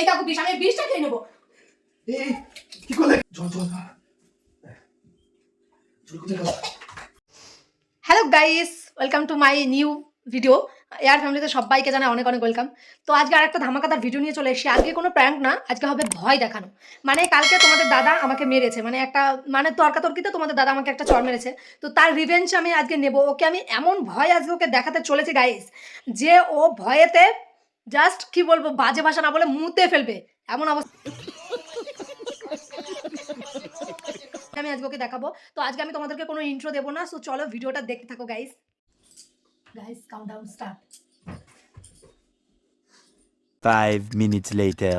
এই কাকু বিষ আমি বিষটা খেয়ে নেব। এই কি করলে? জল জল hello guys welcome to my new video air ফ্যামিলিতে সবাইকে জানাই অনেক অনেক ওয়েলকাম তো আজকে আরেকটা ধামাকাদার ভিডিও নিয়ে চলে এসেছি। আজকে কোনো প্র্যাঙ্ক না আজকে হবে ভয় দেখানো। মানে কালকে তোমাদের দাদা আমাকে মেরেছে। মানে একটা মানে তর্কাতর্কিতে তোমাদের দাদা আমাকে একটা চর মেরেছে। তো তার রিভেঞ্জ আমি আজকে নেব। ওকে আমি এমন ভয় আজকে ওকে দেখাতে চলেছি গাইস যে ও ভয়েতে জাস্ট কি বলব বাজে ভাষা না বলে মুতে ফেলবে। এমন অবস্থা। আমি আজকে ওকে দেখাবো। তো আজকে আমি তোমাদেরকে কোনো ইন্ট্রো দেবো না সো চলো ভিডিওটা দেখতে থাকো guys guys countdown start Five minutes later.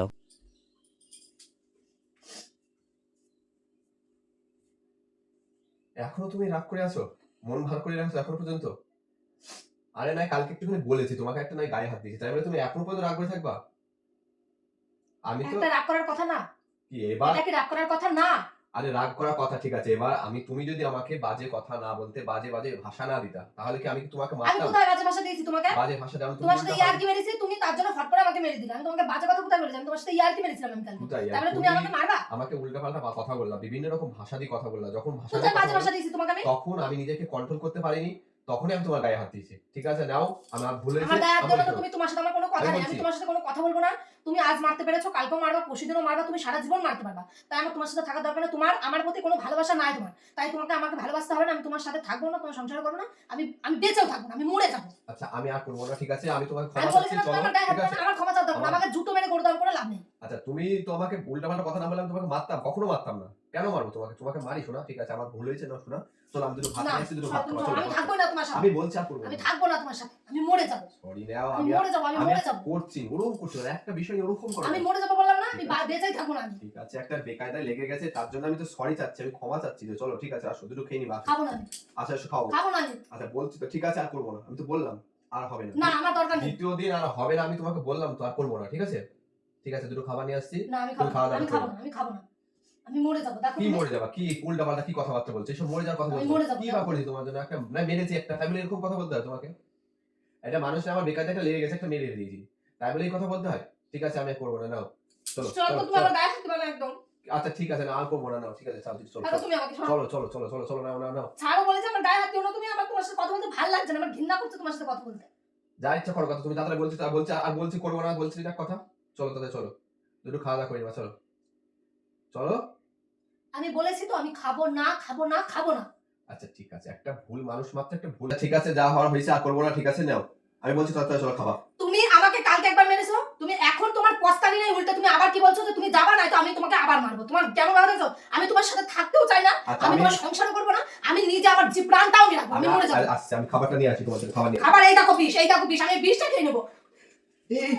এখনও তুমি রাগ করে আছো? মন ভার করে রাখছো এখনও পর্যন্ত? আরে না কালকে একটুখানি বলেছি তোমাকে একটা নাই গায়ে হাত দিয়েছি। তাই বলে তুমি এখনও পর্যন্ত রাগ করে থাকবা? আমি তো একটা রাগ করার কথা না। কি এবার এটা কি রাগ করার কথা না। আরে রাগ করার কথা ঠিক আছে। এবার আমি তুমি যদি আমাকে বাজে কথা না বলতে বাজে বাজে ভাষা না দিতা তাহলে কি আমি কি তোমাকে আমি মারতাম? কোথায় বাজে ভাষা দিয়েছি তোমাকে? বাজে ভাষা তুমি তোমার সাথে উল্টা ইয়ার কি মেরেছি তুমি তার জন্য ফট করে আমাকে মেরে দিলে। আমি তোমাকে বাজে কথা কোথায় বলেছি? আমি তোমার সাথে ইয়ার কি মেরেছিলাম আমি কালকে। তাহলে তুমি আমাকে মারবা? আমাকে উল্টা পাল্টা কথা বললা বিভিন্ন রকম ভাষা দিয়ে কথা বললা। যখন ভাষা কোথায় বাজে ভাষা দিয়েছি তোমাকে আমি? তখন আমি নিজেকে কন্ট্রোল করতে পারিনি। তখনই আমি তোমার গায়ে হাত দিয়েছি। ঠিক আছে? নাও আমার ভুল আমার গায়ে হাত দেবো তুমি তোমার সাথে আমার কোনো কথা নেই আমি তোমার সাথে কোনো কথা বলব না। তুমি আজ মারতে পেরেছ কালকেও মারবা পরশুদিনও মারবা তুমি সারা জীবন মারতে পারবা। তাই আমার তোমার সাথে থাকার দরকার নেই। তোমার আমার প্রতি কোনো ভালোবাসা নাই তোমার। তাই তোমাকে আমাকে ভালোবাসতে হবে না আমি তোমার সাথে থাকব না তোমার সংসার করব না আমি আমি বেঁচেও থাকব না আমি মরে যাব। আচ্ছা আমি আর করব না ঠিক আছে? আমি আমি ক্ষমা চাচ্ছি না আমার না, ক্ষমা দরকার আমাকে জুতো মেরে গোড়দান কোনো লাভ নেই। তুমি তো আমাকে উল্টা পাল্টা কথা না বলে আমি তোমাকে মারতাম কখনো মারতাম না। কেন মারবো তোমাকে? তোমাকে মারি শোনা ঠিক আছে? আমার ভুল হয়েছে না শোনা। চলো আমি দুটো ভাত দুটো আমি থাকব না তোমার সাথে। আমি বলছি আর করব আমি থাকব না তোমার সাথে। আমি মরে যাব। সরি নাও আমি মরে যাব আমি মরে যাব। করছি ওরকম করছি একটা বিষয় ওরকম করো। আমি মরে যাব বললাম না আমি বেঁচেই থাকব না আমি। ঠিক আছে একটা বেকায়দায় লেগে গেছে তার জন্য আমি তো সরি চাচ্ছি আমি ক্ষমা চাচ্ছি যে চলো ঠিক আছে আর শুধু খেয়ে নি ভাত খাব না আচ্ছা এসো খাও। খাব না আমি। আচ্ছা বলছি তো ঠিক আছে আর করব না। আমি তো বললাম আর হবে না। না আমার দরকার নেই। দ্বিতীয় দিন আর হবে না আমি তোমাকে বললাম তো আর করব না ঠিক আছে? ঠিক আছে দুটো খাবার নিয়ে আসছি। না আমি খাব না খাওয়া দাওয়া আমি খাব না আমি খাব না। আমি মরে যাব দেখো কি মরে যাবা? কি উল্টা পাল্টা কি কথাবার্তা বলছো? এসব মরে যাওয়ার কথা বলছো? কি বা করেছি তোমার জন্য? একটা না মেরেছি একটা। তাই বলে এরকম কথা বলতে হয় তোমাকে। এটা মানুষের আমার বেকার একটা লেগে গেছে একটা মেরে দিয়েছি। তাই বলে এই কথা বলতে হয়? ঠিক আছে আমি করব না নাও। চলো চলো, তুমি আমার গায়ে হাত না একদম। আচ্ছা ঠিক আছে না আর করব না নাও। ঠিক আছে চলো চলো চলো। চলো চলো চলো চলো নাও নাও নাও। ছাড়ো বলেছে আমার গায়ে হাত দিও না তুমি আমার তোমার সাথে কথা বলতে ভালো লাগছে না আমার ঘৃণা করছে তোমার সাথে কথা বলতে। যা ইচ্ছা করো কথা তুমি তাড়াতাড়ি বলছি তা বলছি আর বলছি করব না বলছি না কথা। চলো তাহলে চলো। দুটো খাওয়া দাওয়া করে নিবা চলো। চলো। আমি বলেছি তো আমি খাব না খাব না খাব না। আচ্ছা ঠিক আছে। একটা ভুল মানুষ মাত্র একটা ভুল ঠিক আছে যা হওয়ার হয়েছে আর করব না ঠিক আছে? নাও। আমি বলছি তাড়াতাড়ি চলো খাবা। তুমি আমাকে কালকে একবার মেরেছো? তুমি এখন তোমার পস্তানি নেই উল্টে তুমি আবার কি বলছো যে তুমি যাবা না তো আমি তোমাকে আবার মারবো। তোমার কেমন ভালো দেখছ আমি তোমার সাথে থাকতেও চাই না আচ্ছা আমি তোমার সংসারও করব না আমি নিজে আমার জি প্রাণটাও নিয়ে রাখব আমি আমি মরে যাব। আ- আসছি আমি খাবারটা নিয়ে আসি তোমাদের খাবার নিয়ে। খাবার এই দেখো বিষ এই দেখো বিষ আমি বিষটা খেয়ে নেব। এই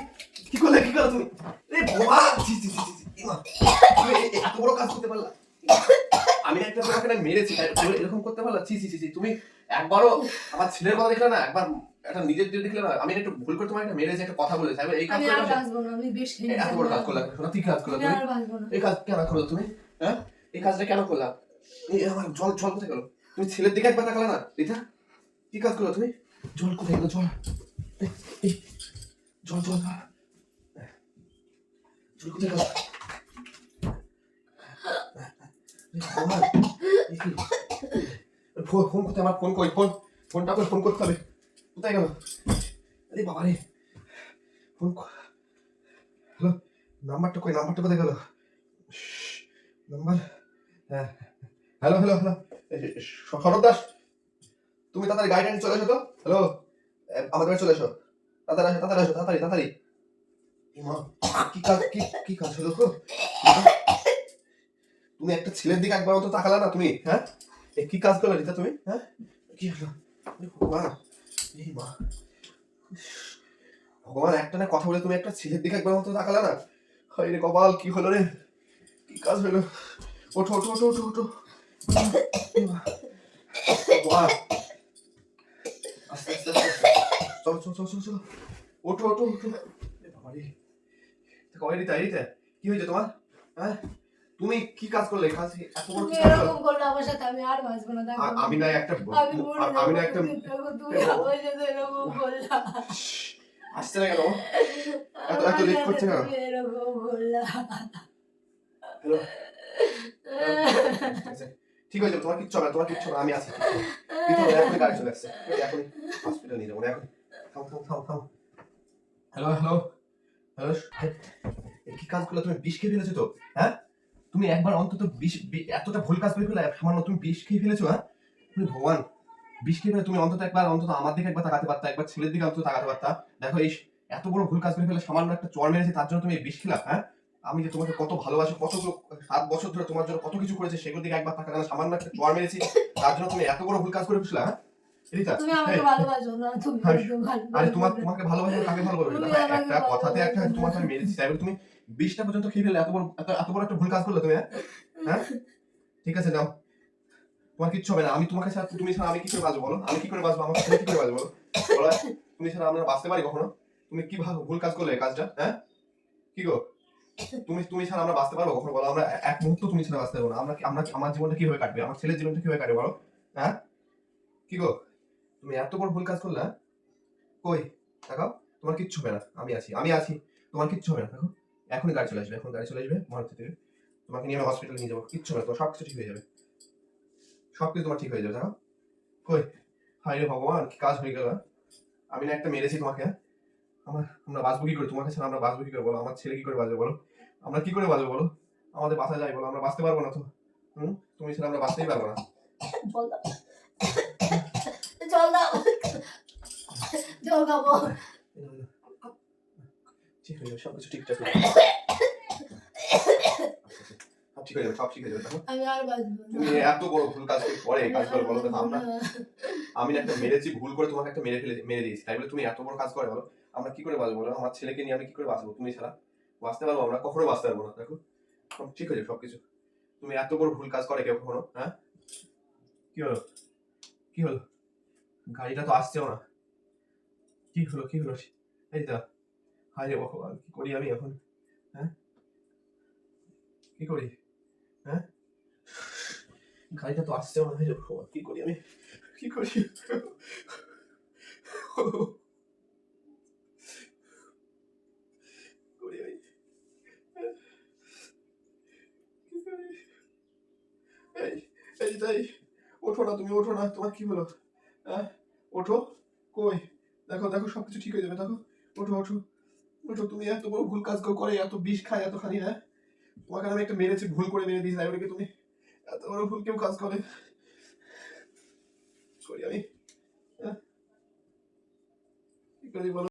তুমি এ বাবা জি জি জি জি, জি তুমি এ- এ- এত বড় কাজ করতে পারলা আমি একটা তোমাকে না মেরেছি এরকম করতে পারলা? ছি ছি ছি তুমি একবারও আমার ছেলের কথা দেখলে না একবার একটা নিজের দিকে দেখলে না আমি একটু ভুল করে তোমার একটা মেরেছি একটা কথা আমি এই কাজ এত বড় কাজ করলা শোনা কি কাজ করলা আমি তুমি? আর বাঁচবো না। এই কাজ কেন করল তুমি? হ্যাঁ? এই কাজটা কেন করলা? এই আমার জল জল কোথায় গেল? তুমি ছেলের দিকে একবার তাকালে না রিতা? কি কাজ করল তুমি? জল কোথায় গেল? জল জল জল জল জল কোথায় গেল এই ভগবান, এই কি? ফোন ফোন কোথায় আমার ফোন কই ফোন ফোনটা করে ফোন করতে হবে কোথায় গেল আরে বাবা রে ফোন হ্যালো নাম্বারটা কই নাম্বারটা কোথায় গেল নাম্বার হ্যাঁ hello hello hello Sharat Das তুমি তাড়াতাড়ি গাড়িটা চলে এসো তো হ্যালো আমাদের চলে এসো তাড়াতাড়ি আসো তাড়াতাড়ি আসো তাড়াতাড়ি তাড়াতাড়ি কি কাজ কি কি কাজ হলো গো? তুমি একটা ছেলের দিকে একবার মতো তাকালা না তুমি হ্যাঁ? এ কি কাজ করলে রিতা তুমি হ্যাঁ? কি হলো? এই মা। ভগবান একটা না কথা বলে তুমি একটা ছেলের দিকে একবার মতো তাকালা না। হায় রে কপাল কি হলো রে? কি কাজ হলো? ওঠো ওঠো ওঠো ওঠো ওঠো। মা, আস্তে আস্তে চলো চলো চলো চলো ওঠো ওঠো ওঠো। বাবা রে রিতা রিতা কি হয়েছে তোমার? হ্যাঁ? তুমি কি কাজ করলে? কাজ এত বড় কি? এরকম করলে আমার সাথে আমি আর বাঁচবো না আমি না একটা আমি না একটা তুমি আমার সাথে এরকম করলা। আসছে না কেন? এত এত লেট করছে কেন? এরকম করলা। ঠিক আছে তোমার কিচ্ছু হবে তোমার কিচ্ছু হবে আমি আছি। কিন্তু এখনই গাড়ি চলে আসছে। এখনই হসপিটাল নিয়ে যাব এখন থাম থাম থাম থাম। Hello hello? কি কাজ করলে তুমি বিষ খেয়ে ফেলেছো তো? হ্যাঁ? তুমি একবার অন্তত বিষ এতটা ভুল কাজ করে ফেলে সামান্য তুমি বিষ খেয়ে ফেলেছো হ্যাঁ? তুমি ভগবান, বিষ খেয়ে ফেলে, তুমি অন্তত একবার, অন্তত আমার দিকে একবার তাকাতে পারতা, একবার ছেলের দিকে অন্তত তাকাতে পারতা। দেখো এই এত বড় ভুল কাজ করে ফেলে সামান্য একটা চর মেরেছে, তার জন্য তুমি এই বিষ খেলা হ্যাঁ? আমি যে তোমাকে কত ভালোবাসি কতগুলো সাত বছর ধরে তোমার জন্য কত কিছু করেছে সেগুলো দিকে একবার তাকাতে সামান্য একটা চর মেরেছি, তার জন্য তুমি এত বড় ভুল কাজ করে ফেসলা হ্যাঁ? রিতা তুমি আমাকে ভালোবাসো না তুমি আমি- আরে তোমার তোমাকে ভালোবাসে কাকে একটা কথাতে একটা তোমাকে আমি মেরেছি তাই তুমি বিশটা পর্যন্ত খেয়ে ফেলে এত বড় এত বড় একটা ভুল কাজ করলে তুমি হ্যাঁ? হ্যাঁ? ঠিক আছে যাও। তোমার কিচ্ছু হবে না আমি তোমাকে ছাড়া তুমি ছাড়া আমি কি করে বাঁচবো বলো? আমি কি করে বাঁচবো? আমার কি করে বাঁচবো বলো? বলো তুমি ছাড়া আমরা বাঁচতে পারি কখনো? তুমি কি ভালো ভুল কাজ করলে কাজটা হ্যাঁ? কি গো? তুমি তুমি ছাড়া আমরা বাঁচতে পারব কখনো? বলো আমরা এক মুহূর্ত তুমি ছাড়া বাঁচতে পারব না। আমরা আমরা আমার জীবনটা কীভাবে কাটবে? আমার ছেলের জীবনটা কীভাবে কাটবে বলো? হ্যাঁ? কি গো? তুমি এত বড় ভুল কাজ করলে? কই? দেখাও, তোমার কিচ্ছু হবে না। আমি আছি আমি আছি। তোমার কিচ্ছু হবে না। দেখো, এখনই গাড়ি চলে আসবে, এখন গাড়ি চলে আসবে, মহারাজ থেকে। তোমাকে নিয়ে আমি হসপিটালে নিয়ে যাব, কিচ্ছু হবে না, তোমার সব কিছু ঠিক হয়ে যাবে। সব কিছু তোমার ঠিক হয়ে যাবে দেখো কই? হাই রে ভগবান, কি কাজ হয়ে গেল হ্যাঁ? আমি না একটা মেরেছি তোমাকে হ্যাঁ? আমার, আমরা বাঁচবো কি করে? তোমাকে ছাড়া আমরা বাঁচবো কি করে বলো? আমার ছেলে কি করে বাঁচবে বলো? আমরা কি করে বাঁচবো বলো? আমাদের বাঁচা যায় বলো, আমরা বাঁচতে পারব না তো। হুম? তুমি ছাড়া আমরা বাঁচতেই পারব না। জল খাব ঠিক হয়ে যাবে সব কিছু ঠিকঠাক হয়ে যাবে। সব ঠিক হয়ে সব ঠিক হয়ে যাবে আমি তুমি এত বড় ভুল কাজ করে এই কাজ বলো তো আমি একটা মেরেছি ভুল করে তোমাকে একটা মেরে ফেলে মেরে দিয়েছি তাই বলে তুমি এত বড় কাজ করে বলো আমরা কি করে বাঁচবো আমার ছেলেকে নিয়ে আমি কি করে বাঁচবো তুমি ছাড়া বাঁচতে পারব আমরা কখনো বাঁচতে পারব না দেখো ঠিক হয়ে যাবে সবকিছু তুমি এত বড় ভুল কাজ করে কেউ কখনো হ্যাঁ কি হলো কি হলো গাড়িটা তো আসছেও না। কি হলো কি হলো? এই দা হায় রে ভগবান, কি করি আমি এখন? হ্যাঁ? কি করি? হ্যাঁ? গাড়িটা তো আসছেও না, হায় রে ভগবান, কি করি আমি? কি করি? এই এই তাই ওঠো না তুমি, ওঠো না। তোমার কি হলো? ওঠো। কই? দেখো দেখো, সবকিছু ঠিক হয়ে যাবে। দেখো। ওঠো ওঠো। ওঠো, তুমি এত বড় ভুল কাজ করে, এত বিষ খায়, এত খালি হ্যাঁ? তোমাকে আমি একটা মেরেছি, ভুল করে মেরে দিয়েছি লাইব্রেরিকে তুমি? এত বড় ভুল কেউ কাজ করে। সরি আমি হ্যাঁ? কি বলো?